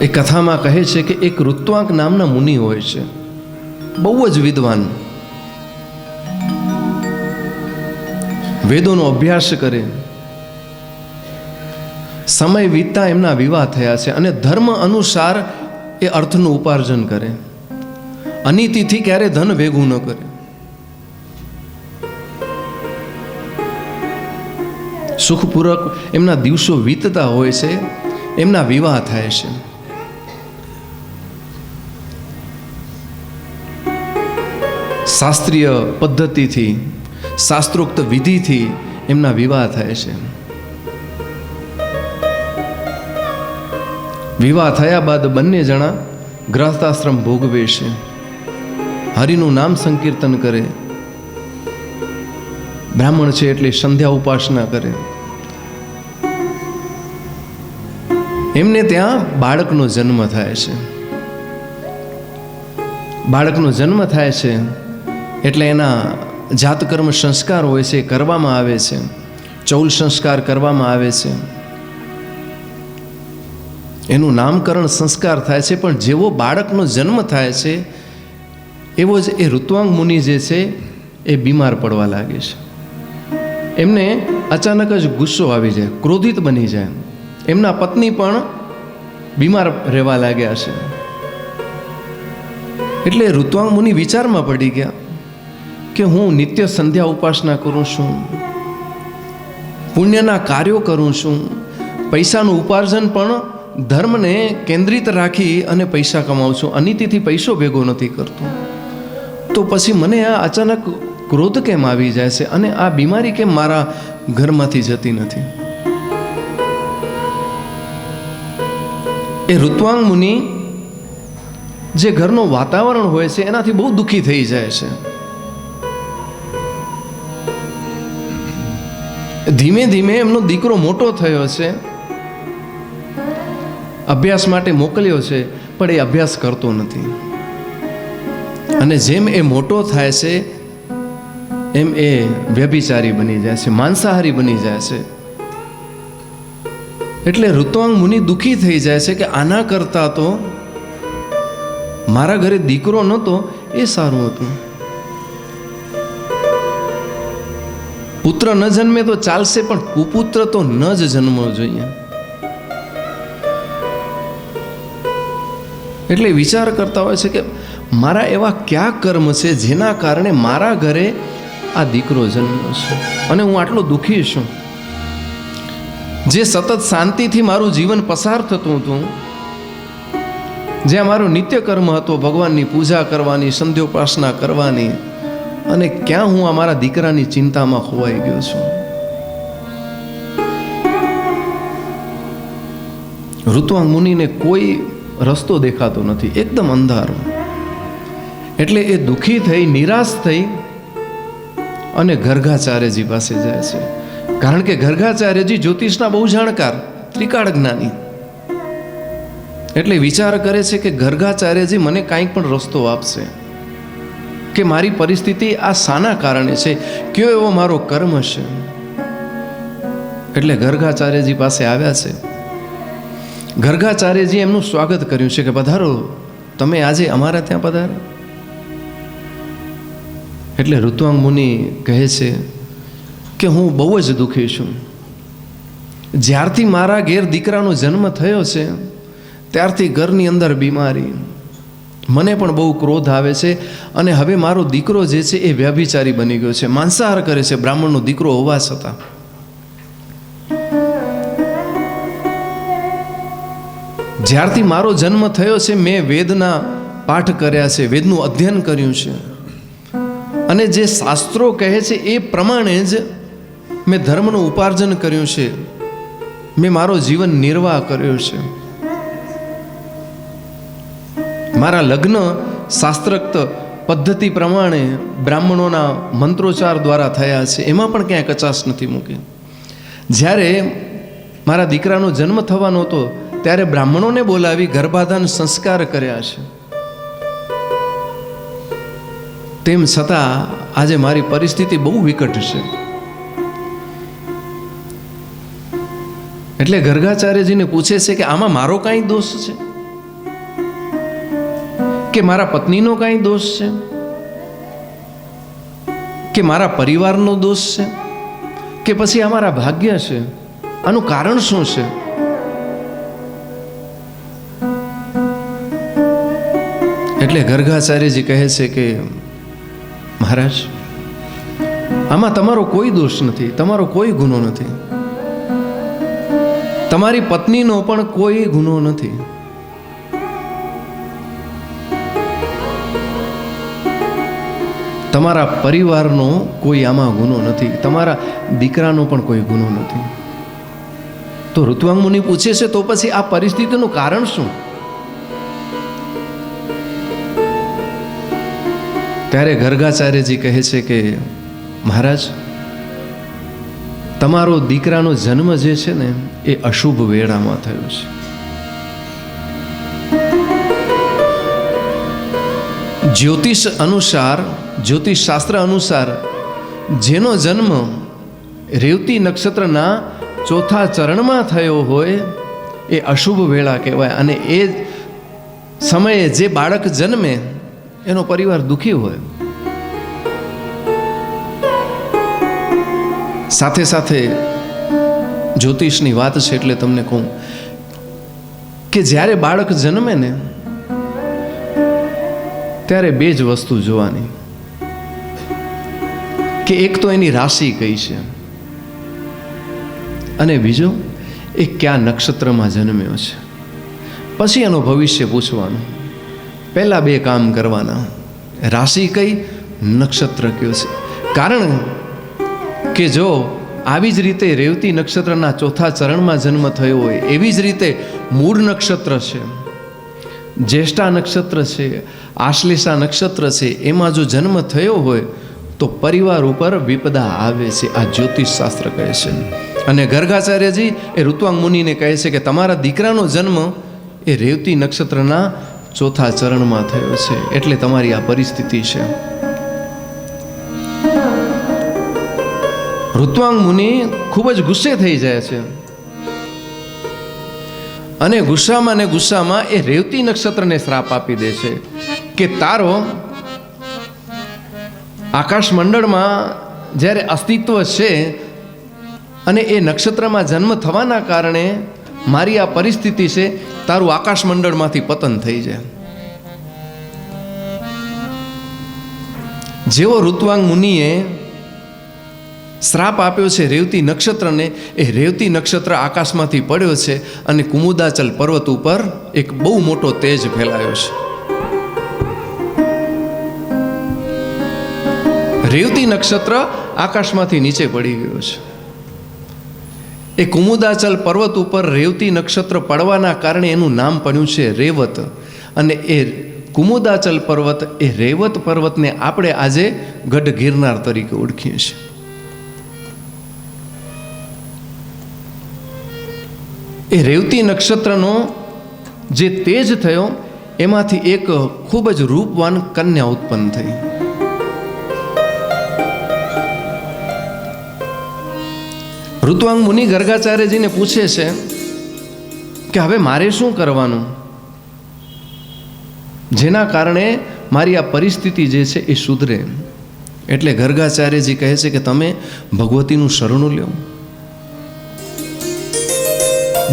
એ કથામાં કહે છે કે એક ઋત્વાંક નામના મુનિ હોય છે. બહુ જ વિદ્વાન. વેદોનો અભ્યાસ કરે. સમય વીતતા એમના વિવાહ થયા છે અને ધર્મ અનુસાર એ અર્થનું ઉપાર્જન કરે. અનિતિથી ક્યારે ધન ભેગું ન કરે. સુખપૂર્વક એમના દિવસો વીતતા હોય છે, એમના વિવાહ થાય છે. શાસ્ત્રીય પદ્ધતિથી, શાસ્ત્રોક્ત વિધિથી એમના વિવાહ થાય છે. વિવાહ થયા બાદ બંને જણા ગ્રહસ્થાશ્રમ ભોગવે છે. હરિનું નામ સંકીર્તન કરે. બ્રાહ્મણ છે એટલે સંધ્યા ઉપાસના કરે. એમને ત્યાં બાળકનો જન્મ થાય છે. બાળકનો જન્મ થાય છે એટલે એના જાતકર્મ સંસ્કાર હોય છે એ કરવામાં આવે છે. ચૌલ સંસ્કાર કરવામાં આવે છે. એનું નામકરણ સંસ્કાર થાય છે, પણ જેવો બાળકનો જન્મ થાય છે, એવો જ એ ઋત્વાંગ મુનિ જે છે એ બીમાર પડવા લાગે છે. એમને અચાનક જ ગુસ્સો આવી જાય, ક્રોધિત બની જાય. એમના પત્ની પણ બીમાર રહેવા લાગ્યા છે. એટલે ઋત્વાંગ મુનિ વિચારમાં પડી ગયા. કે હું નિત્ય સંધ્યા ઉપાસના કરું છું, પુણ્યના કાર્યો કરું છું, પૈસાનું ઉપાર્જન પણ ધર્મને કેન્દ્રિત રાખી અને પૈસા કમાવું છું. અનિતિથી પૈસો ભેગો નથી કરતો. તો પછી મને આ અચાનક ક્રોધ કેમ આવી જાય છે અને આ બીમારી કેમ મારા ઘરમાંથી જતી નથી? એ ઋત્વાંગ મુનિ જે ઘરનું વાતાવરણ હોય છે, એનાથી બહુ દુઃખી થઈ જાય છે. ધીમે ધીમે એમનો દીકરો મોટો થયો છે. અભ્યાસ માટે મોકલ્યો છે, પણ એ અભ્યાસ કરતો નથી. અને જેમ એ મોટો થાય છે, એમ એ વ્યભિચારી બની જાય છે, માંસાહારી બની જાય છે. એટલે ઋતુઆંગ મુનિ દુઃખી થઈ જાય છે કે આના કરતા તો મારા ઘરે દીકરો નહોતો, એ સારું હતું. પુત્ર ન જન્મે તો ચાલશે, પણ કુપુત્ર તો ન જ જન્મવો જોઈએ. એટલે વિચાર કરતા હોય છે કે મારા એવા કયા કર્મ છે જેના કારણે મારા ઘરે આ દીકરો જન્મ્યો છે? અને હું આટલો દુઃખી છું. જે સતત શાંતિથી મારું જીવન પસાર થતું હતું, જ્યાં મારો નિત્ય કર્મ હતો, ભગવાનની પૂજા કરવાની, સંધ્યોપાસના કરવાની અને ક્યાં હું અમારા દીકરાની ચિંતામાં ખોવાઈ ગયો છું? ઋતુઆંગ મુનિને કોઈ રસ્તો દેખાતો નથી, એકદમ અંધારો. એટલે એ દુઃખી થઈ, નિરાશ થઈ અને ગર્ગાચાર્યજી પાસે જાય છે. કારણ કે ગર્ગાચાર્યજી જ્યોતિષના બહુ જાણકાર, ત્રિકાળ જ્ઞાની. એટલે વિચાર કરે છે કે ગર્ગાચાર્યજી મને કાંઈક પણ રસ્તો આપશે. કે મારી પરિસ્થિતિ આ શાના કારણે છે? કયો એવો મારો કર્મ છે? એટલે ગર્ગાચાર્યજી પાસે આવ્યા છે. ગર્ગાચાર્યજી એમનું સ્વાગત કર્યું છે કે પધારો, તમે આજે અમારા ત્યાં પધારો. એટલે ઋતુઆંગ મુનિ કહે છે કે હું બહુ જ દુઃખી છું. જ્યારથી મારા ઘેર દીકરાનો જન્મ થયો છે, ત્યારથી ઘરની અંદર બીમારી. મને પણ બહુ ક્રોધ આવે છે અને હવે મારો દીકરો જે છે એ વ્યભિચારી બની ગયો છે. માંસાહાર કરે છે. બ્રાહ્મણનો દીકરો હોવા છતાં જ્યારથી મારો જન્મ થયો છે, મેં વેદના પાઠ કર્યા છે. વેદનું અધ્યયન કર્યું છે. અને જે શાસ્ત્રો કહે છે એ પ્રમાણે જ મેં ધર્મનું ઉપાર્જન કર્યું છે. મેં મારો જીવન નિર્વાહ કર્યો છે. મારા લગ્ન શાસ્ત્રોક્ત પદ્ધતિ પ્રમાણે બ્રાહ્મણોના મંત્રોચ્ચાર દ્વારા થયા છે. એમાં પણ ક્યાંય કચાશ નથી મૂકી. જ્યારે મારા દીકરાનો જન્મ થવાનો હતો, ત્યારે બ્રાહ્મણોને બોલાવી ગર્ભાધાન સંસ્કાર કર્યા છે. તેમ છતાં, આજે મારી પરિસ્થિતિ બહુ વિકટ છે. એટલે ગર્ગાચાર્યજીને પૂછે છે કે આમાં મારો કાંઈ દોષ છે? કે મારા પત્નીનો કાંઈ દોષ છે? કે મારા પરિવારનો દોષ છે? કે પછી આ મારા ભાગ્ય છે? આનું કારણ શું છે? એટલે ગર્ગાચાર્યજી કહે છે કે, મહારાજ, આમાં તમારો કોઈ દોષ નથી, તમારો કોઈ ગુનો નથી. તમારી પત્નીનો પણ કોઈ ગુનો નથી. તમારા પરિવારનો કોઈ આમાં ગુનો નથી. તમારા દીકરાનો પણ કોઈ ગુનો નથી. તો ઋતુવાંગ મુનિ પૂછે છે, તો પછી આ પરિસ્થિતિનું કારણ શું? ત્યારે ગર્ગાચાર્યજી કહે છે કે, મહારાજ, તમારો દીકરાનો જન્મ જે છે ને, એ અશુભ વેળામાં થયો છે. જ્યોતિષ અનુસાર જ્યોતિષ શાસ્ત્ર અનુસાર જેનો જન્મ રેવતી નક્ષત્રના ચોથા ચરણમાં થયો હોય, એ અશુભ વેળા કહેવાય અને એ સમયે જે બાળક જન્મે, એનો પરિવાર દુઃખી હોય. સાથે સાથે જ્યોતિષની વાત છે એટલે તમને કહું કે જ્યારે બાળક જન્મે ને, ત્યારે બે જ વસ્તુ જોવાની. કે એક તો એની રાશિ કઈ છે? અને બીજો, એ કયા નક્ષત્રમાં જન્મ્યો છે? પછી એનું ભવિષ્ય પૂછવાનું. પહેલાં બે કામ કરવાના. રાશિ કઈ, નક્ષત્ર કયો છે? કારણ કે જો આવી જ રીતે રેવતી નક્ષત્રના ચોથા ચરણમાં જન્મ થયો હોય, એવી જ રીતે મૂળ નક્ષત્ર છે, જ્યેષ્ઠા નક્ષત્ર છે, આશ્લેષા નક્ષત્ર છે, એમાં જો જન્મ થયો હોય તો પરિવાર ઉપર વિપદા આવે છે, આ જ્યોતિષ શાસ્ત્ર કહે છે. અને ગર્ગાચાર્યજી એ ઋતુવાંગ મુનિને કહે છે કે તમારા દીકરાનો જન્મ એ રેવતી નક્ષત્રના ચોથા ચરણમાં થયો છે, એટલે તમારી આ પરિસ્થિતિ છે. ઋત્વાંગ મુનિ ખૂબ જ ગુસ્સે થઈ જાય છે. અને ગુસ્સામાં ને ગુસ્સામાં એ રેવતી નક્ષત્રને શ્રાપ આપી દે છે કે તારો આકાશ મંડળમાં જ્યારે અસ્તિત્વ છે અને એ નક્ષત્રમાં જન્મ થવાના કારણે મારી આ પરિસ્થિતિ છે, તારું આકાશ મંડળમાંથી પતન થઈ જાય. જેવો ઋત્વાંગ મુનિએ શ્રાપ આપ્યો છે રેવતી નક્ષત્રને, એ રેવતી નક્ષત્ર આકાશમાંથી પડ્યો છે અને કુમુદાચલ પર્વત ઉપર એક બહુ મોટો તેજ ફેલાયો છે. રેવતી નક્ષત્ર આકાશમાંથી નીચે પડી ગયો છે. એ કુમુદાચલ પર્વત ઉપર રેવતી નક્ષત્ર પડવાના કારણે એનું નામ પડ્યું છે રેવત. અને એ કુમુદાચલ પર્વત એ રેવત પર્વતને આપણે આજે ગઢ ગિરનાર તરીકે ઓળખીએ છીએ. એ રેવતી નક્ષત્રનો જે તેજ થયો, એમાંથી એક ખૂબ જ રૂપવાન કન્યા ઉત્પન્ન થઈ. ઋતુવાંગ મુનિ ગર્ગાચાર્યજીને પૂછે છે કે હવે મારે શું કરવાનું? જેના કારણે મારી આ પરિસ્થિતિ જે છે એ સુધરે. એટલે ગર્ગાચાર્યજી કહે છે કે તમે ભગવતીનું શરણું લ્યો.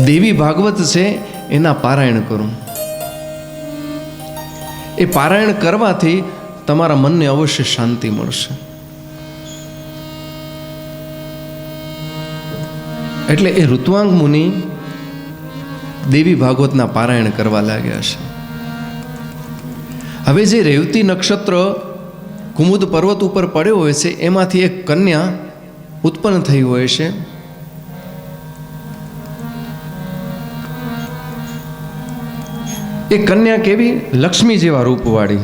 દેવી ભાગવત છે એના પારાયણ કરો. એ પારાયણ કરવાથી તમારા મનને અવશ્ય શાંતિ મળશે. એટલે એ ઋતુવાંગ મુનિ દેવી ભાગવતના પારાયણ કરવા લાગ્યા છે. હવે જે રેવતી નક્ષત્ર કુમુદ પર્વત ઉપર પડ્યો હોય છે, એમાંથી એક કન્યા ઉત્પન્ન થઈ હોય છે. એ કન્યા કેવી? લક્ષ્મી જેવા રૂપવાળી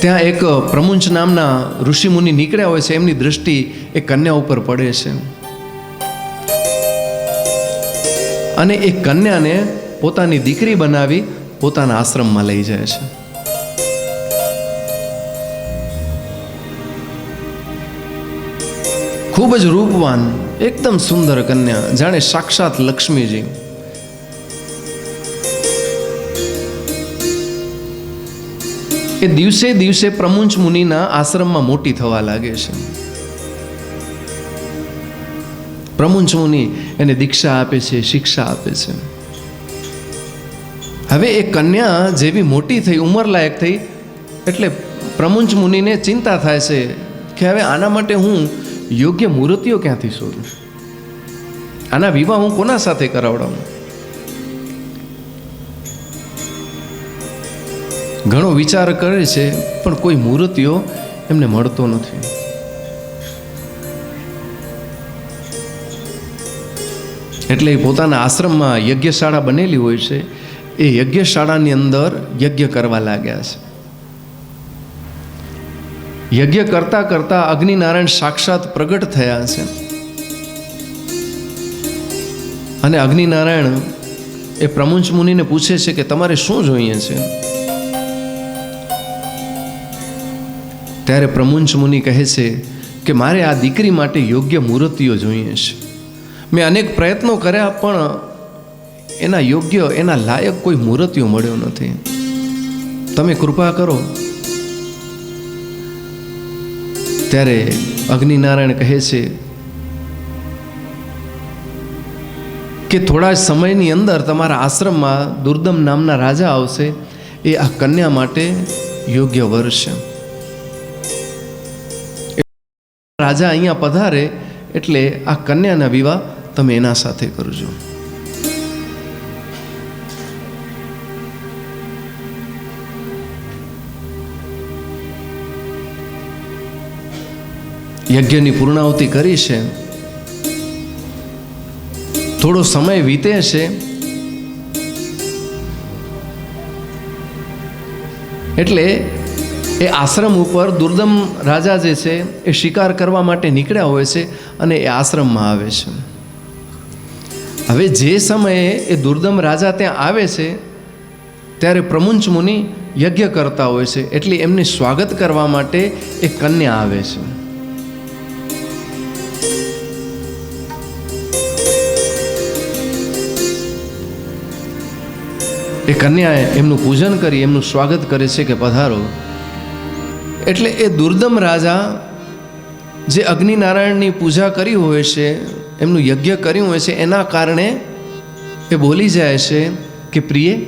ત્યાં એક પ્રમુંચ નામના ઋષિમુનિ નીકળ્યા હોય છે, એમની દ્રષ્ટિ એ કન્યા ઉપર પડે છે. અને એ કન્યાને પોતાની દીકરી બનાવી પોતાના આશ્રમમાં લઈ જાય છે. ખૂબ જ રૂપવાન, એકદમ સુંદર કન્યા, જાણે સાક્ષાત લક્ષ્મીજી. એ દિવસે દિવસે પ્રમુંચ મુનિના આશ્રમમાં મોટી થવા લાગે છે. પ્રમુંચ મુનિ એને દીક્ષા આપે છે, શિક્ષા આપે છે. હવે એ કન્યા જેવી મોટી થઈ, ઉંમરલાયક થઈ, એટલે પ્રમુંચ મુનિને ચિંતા થાય છે કે હવે આના માટે હું યોગ્ય મૂર્તિઓ ક્યાંથી શોધું? આના વિવાહ હું કોના સાથે કરાવડાવું? ઘણો વિચાર કરે છે, પણ કોઈ મૂર્તિઓ એમને મળતો નથી. એટલે એ પોતાના આશ્રમમાં યજ્ઞશાળા બનેલી હોય છે, એ યજ્ઞશાળાની અંદર યજ્ઞ કરવા લાગ્યા છે. યજ્ઞ કરતા કરતા અગ્નિનારાયણ સાક્ષાત પ્રગટ થયા છે. અને અગ્નિનારાયણ એ પ્રમુંચ મુનિને પૂછે છે કે તમારે શું જોઈએ છે? ત્યારે પ્રમુંચ મુનિ કહે છે કે મારે આ દીકરી માટે યોગ્ય મૂર્તિઓ જોઈએ છે. મેં અનેક પ્રયત્નો કર્યા પણ એના યોગ્ય, એના લાયક કોઈ મૂર્તિઓ મળ્યો નથી. તમે કૃપા કરો. ત્યારે અગ્નિનારાયણ કહે છે કે થોડા સમયની અંદર તમારા આશ્રમમાં દુર્દમ નામના રાજા આવશે એ આ કન્યા માટે યોગ્ય વર છે. રાજા અહીંયા પધારે એટલે આ કન્યાના વિવાહ તમે એના સાથે કરજો. યજ્ઞની પૂર્ણાહુતિ કરી છે. થોડો સમય વીતે છે. એટલે એ આશ્રમ ઉપર દુર્દમ રાજા જે છે, એ શિકાર કરવા માટે નીકળ્યા હોય છે અને એ આશ્રમમાં આવે છે. હવે જે સમયે એ દુર્દમ રાજા ત્યાં આવે છે, ત્યારે પ્રમુંચ મુનિ યજ્ઞ કરતા હોય છે, એટલે એમને સ્વાગત કરવા માટે એ કન્યા આવે છે. એ કન્યાએ એમનું પૂજન કરી, એમનું સ્વાગત કરે છે કે પધારો. એટલે એ દુર્દમ રાજા જે અગ્નિનારાયણની પૂજા કરી હોય છે, એમનું યજ્ઞ કર્યું હોય છે, એના કારણે એ બોલી જાય છે કે, પ્રિય,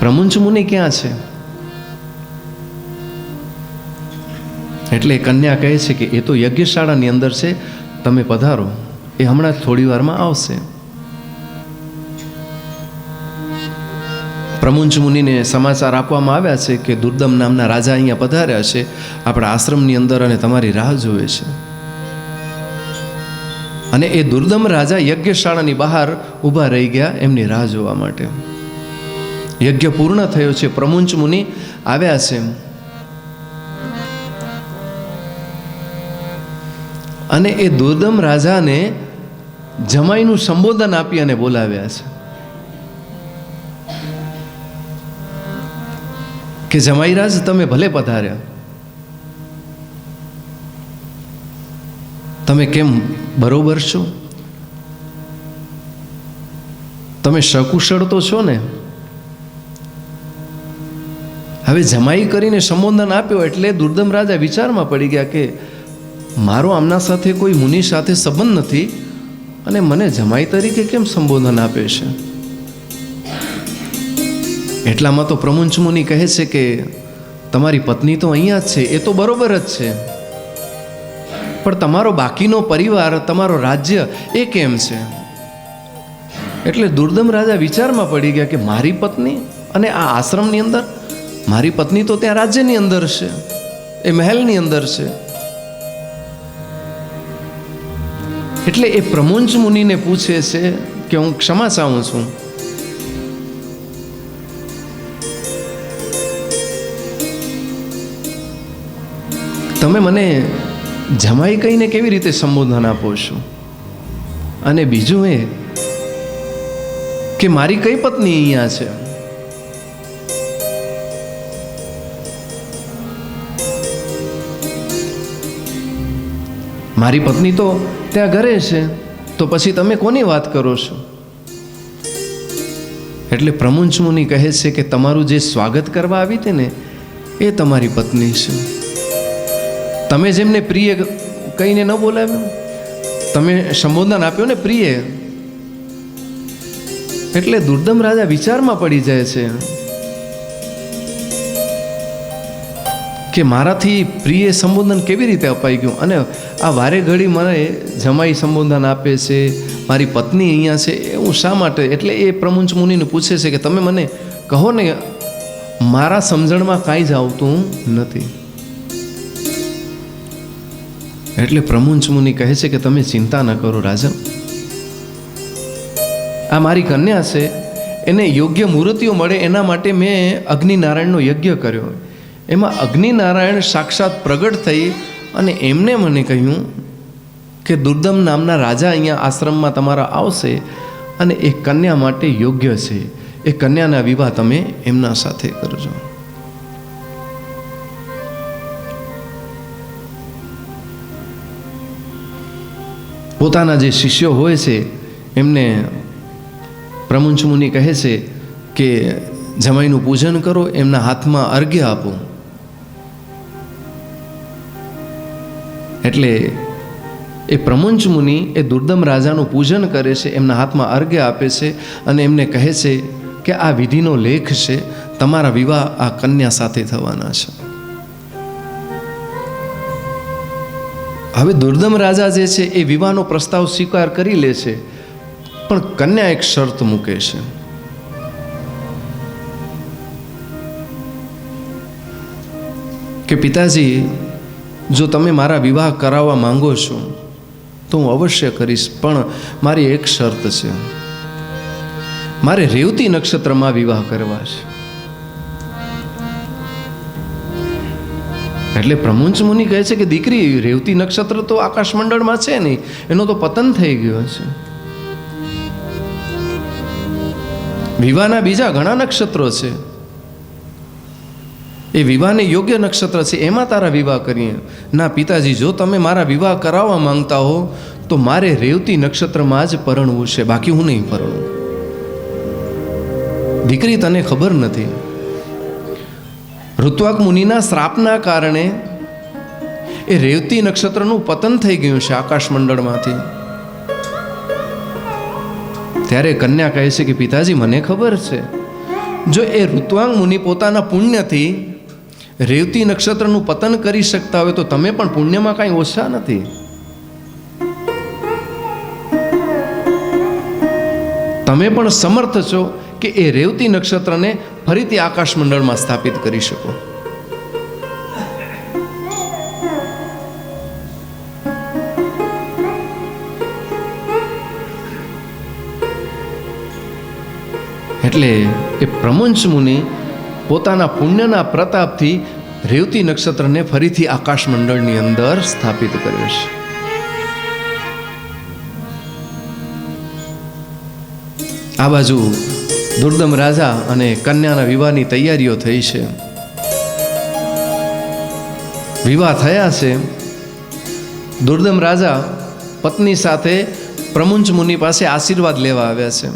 પ્રમુંચ મુનિ ક્યાં છે? એટલે કન્યા કહે છે કે, એ તો યજ્ઞશાળાની અંદર છે, તમે પધારો, એ હમણાં થોડી વારમાં આવશે. પ્રમુંચ મુનિને સમાચાર આપવામાં આવ્યા છે કે દુર્દમ નામના રાજા અહીંયા પધાર્યા છે. આપણા આશ્રમની અંદર અને તમારી રાહ જોવે છે. અને એ દુર્દમ રાજા યજ્ઞશાળાની બહાર ઊભા રહી ગયા એમની રાહ જોવા માટે. યજ્ઞ પૂર્ણ થયો છે. પ્રમુંચ મુનિ આવ્યા છે. અને એ દુર્દમ રાજાને જમાઈનું સંબોધન આપી અને બોલાવ્યા છે. કે જમાઈરાજ તમે ભલે પધાર્યા. તમે કેમ બરોબર છો? તમે સકુશળ તો છો ને? હવે જમાઈ કરીને સંબોધન આપ્યો એટલે દુર્દમ રાજા વિચારમાં પડી ગયા કે મારો આમના સાથે કોઈ મુનિ સાથે સંબંધ નથી અને મને જમાઈ તરીકે કેમ સંબોધન આપે છે? એટલામાં તો પ્રમુંચ મુનિ કહે છે કે તમારી પત્ની તો અહીંયા જ છે, એ તો બરોબર જ છે. પણ તમારો બાકીનો પરિવાર, તમારો રાજ્ય એ કેમ છે? એટલે દુર્દમ રાજા વિચારમાં પડી ગયા કે મારી પત્ની અને આ આશ્રમની અંદર, મારી પત્ની તો ત્યાં રાજ્યની અંદર છે, એ મહેલની અંદર છે. એટલે એ પ્રમુંચ મુનિને પૂછે છે કે હું ક્ષમા ચાહું છું. તમે મને જમાઈ કહીને કેવી રીતે સંબોધન આપો છો? અને બીજું એ કે મારી કઈ પત્ની અહીંયા છે? મારી પત્ની તો ત્યાં ઘરે છે, તો પછી તમે કોની વાત કરો છો? એટલે પ્રમુંચ મુનિ કહે છે કે તમારું જે સ્વાગત કરવા આવી હતી ને, એ તમારી પત્ની છે. તમે જેમને પ્રિય કહીને ન બોલાવ્યું? તમે સંબોધન આપ્યો ને પ્રિય? એટલે દુર્દમ રાજા વિચારમાં પડી જાય છે કે મારાથી પ્રિય સંબોધન કેવી રીતે અપાઈ ગયું? અને આ વારે ઘડી મને જમાઈ સંબોધન આપે છે, મારી પત્ની અહીંયા છે એવું શા માટે? એટલે એ પ્રમુંચ મુનિને પૂછે છે કે તમે મને કહો ને, મારા સમજણમાં કાંઈ જ આવતું નથી. એટલે પ્રમુંચ મુનિ કહે છે કે તમે ચિંતા ન કરો રાજન આ મારી કન્યા છે. એને યોગ્ય મૂર્તિઓ મળે એના માટે મેં અગ્નિનારાયણનો યજ્ઞ કર્યો. એમાં અગ્નિનારાયણ સાક્ષાત પ્રગટ થઈ અને એમને મને કહ્યું કે દુર્દમ નામના રાજા અહીંયા આશ્રમમાં તમારા આવશે અને એ કન્યા માટે યોગ્ય છે. એ કન્યાના વિવાહ તમે એમના સાથે કરજો. પોતાના જે શિષ્યો હોય છે, એમને પ્રમુંચ મુનિ કહે છે કે જમાઈનું પૂજન કરો, એમના હાથમાં અર્ઘ્ય આપો. એટલે એ પ્રમુંચ મુનિ એ દુર્દમ રાજાનું પૂજન કરે છે, એમના હાથમાં અર્ઘ્ય આપે છે અને એમને કહે છે કે આ વિધિનો લેખ છે, તમારા વિવાહ આ કન્યા સાથે થવાના છે. હવે દુર્દમ રાજા જે છે એ વિવાહનો પ્રસ્તાવ સ્વીકાર કરી લે છે, પણ કન્યા એક શરત મૂકે છે. કે પિતાજી, જો તમે મારા વિવાહ કરાવવા માંગો છો, તો હું અવશ્ય કરીશ, પણ મારી એક શરત છે. મારે રેવતી નક્ષત્રમાં વિવાહ કરવા છે. એટલે પ્રમુંચ મુનિ કહે છે કે દીકરી, રેવતી નક્ષત્ર તો આકાશમંડળમાં છે નહીં, એનો તો પતન થઈ ગયો છે વિવાહના બીજા ઘણા નક્ષત્રો છે. એ વિવાહને યોગ્ય નક્ષત્ર છે, એમાં તારા વિવાહ કરીએ. ના, પિતાજી, જો તમે મારા વિવાહ કરાવવા માંગતા હો, તો મારે રેવતી નક્ષત્રમાં જ પરણવું છે, બાકી હું નહીં પરણું. દીકરી તને ખબર નથી. ઋત્વાક મુનિના શ્રાપના કારણે એ રેવતી નક્ષત્રનું પતન થઈ ગયું છે આકાશમંડળમાંથી. ત્યારે કન્યા કહે છે કે, પિતાજી, મને ખબર છે, જો એ ઋત્વાંગ મુનિ પોતાના પુણ્યથી રેવતી નક્ષત્રનું પતન કરી શકતા હોય તો તમે પણ પુણ્યમાં કાંઈ ઓછા નથી. તમે પણ સમર્થ છો કે એ રેવતી નક્ષત્રને ફરીથી આકાશમંડળમાં સ્થાપિત કરી શકો. એટલે એ પ્રમંશ મુનિ પોતાના પુણ્યના પ્રતાપથી રેવતી નક્ષત્રને ફરીથી આકાશમંડળની અંદર સ્થાપિત કર્યો છે. આ બાજુ દુર્દમ રાજા અને કન્યાના વિવાહની તૈયારીઓ થઈ છે. વિવાહ થયા છે. દુર્દમ રાજા પત્ની સાથે પ્રમુંચ મુનિ પાસે આશીર્વાદ લેવા આવ્યા છે.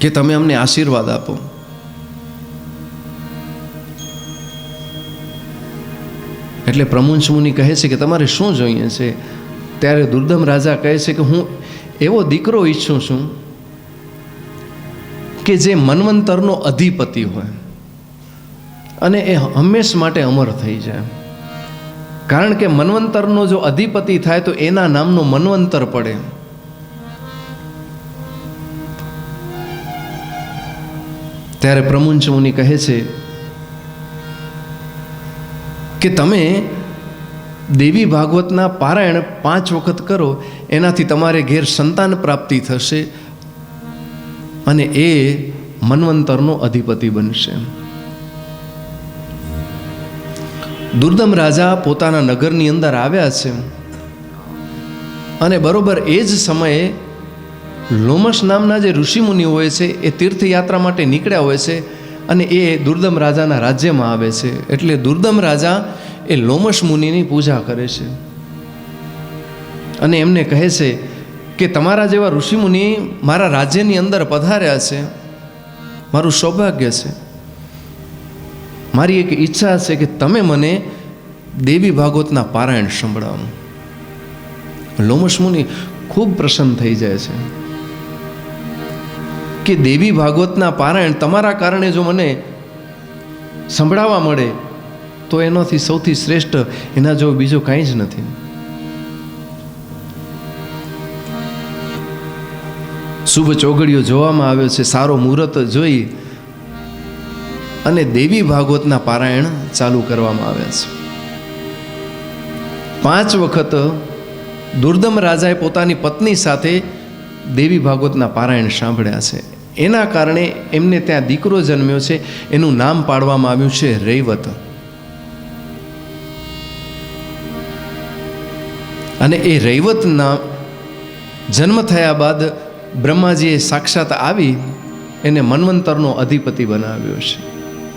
કે તમે અમને આશીર્વાદ આપો. એટલે પ્રમુંચ મુનિ કહે છે કે તમારે શું જોઈએ છે? ત્યારે દુર્દમ રાજા કહે છે કે હું એવો દીકરો ઈચ્છું છું કે જે મન્વંતરનો અધિપતિ હોય. અને એ હંમેશ માટે અમર થઈ જાય. કારણ કે મન્વંતરનો જો અધિપતિ થાય તો એના નામનો મન્વંતર પડે. ત્યારે પ્રમુંચ મુનિ કહે છે કે તમે દેવી ભાગવતના પારાયણ પાંચ વખત કરો, એનાથી તમારે ઘેર સંતાન પ્રાપ્તિ થશે અને એ મન્વંતરનો અધિપતિ બનશે. દુર્દમ રાજા પોતાના નગરની અંદર આવ્યા છે અને બરોબર એ જ સમયે લોમસ નામના જે ઋષિમુનિ હોય છે, એ તીર્થયાત્રા માટે નીકળ્યા હોય છે અને એ દુર્દમ રાજાના રાજ્યમાં આવે છે. એટલે દુર્દમ રાજા એ લોમસ મુનિની પૂજા કરે છે. અને એમને કહે છે કે તમારા જેવા ઋષિમુનિ મારા રાજ્યની અંદર પધાર્યા છે, મારું સૌભાગ્ય છે. મારી એક ઈચ્છા છે કે તમે મને દેવી ભાગવતના પારાયણ સંભળાવો. લોમશ મુનિ ખૂબ પ્રસન્ન થઈ જાય છે. કે દેવી ભાગવતના પારાયણ તમારા કારણે જો મને સંભળાવવા મળે, તો એનાથી સૌથી શ્રેષ્ઠ એના જો બીજો કાંઈ જ નથી. શુભ ચોગડીઓ જોવામાં આવ્યો છે, સારો મુહૂર્ત જોઈ અને દેવી ભાગવતના પારાયણ ચાલુ કરવામાં આવ્યા છે. પાંચ વખત દુર્દમ રાજાએ પોતાની પત્ની સાથે દેવી ભાગવતના પારાયણ સાંભળ્યા છે. એના કારણે એમને ત્યાં દીકરો જન્મ્યો છે, એનું નામ પાડવામાં આવ્યું છે, રૈવત. અને એ રૈવતના જન્મ થયા બાદ બ્રહ્માજીએ સાક્ષાત આવી એને મન્વંતરનો અધિપતિ બનાવ્યો છે.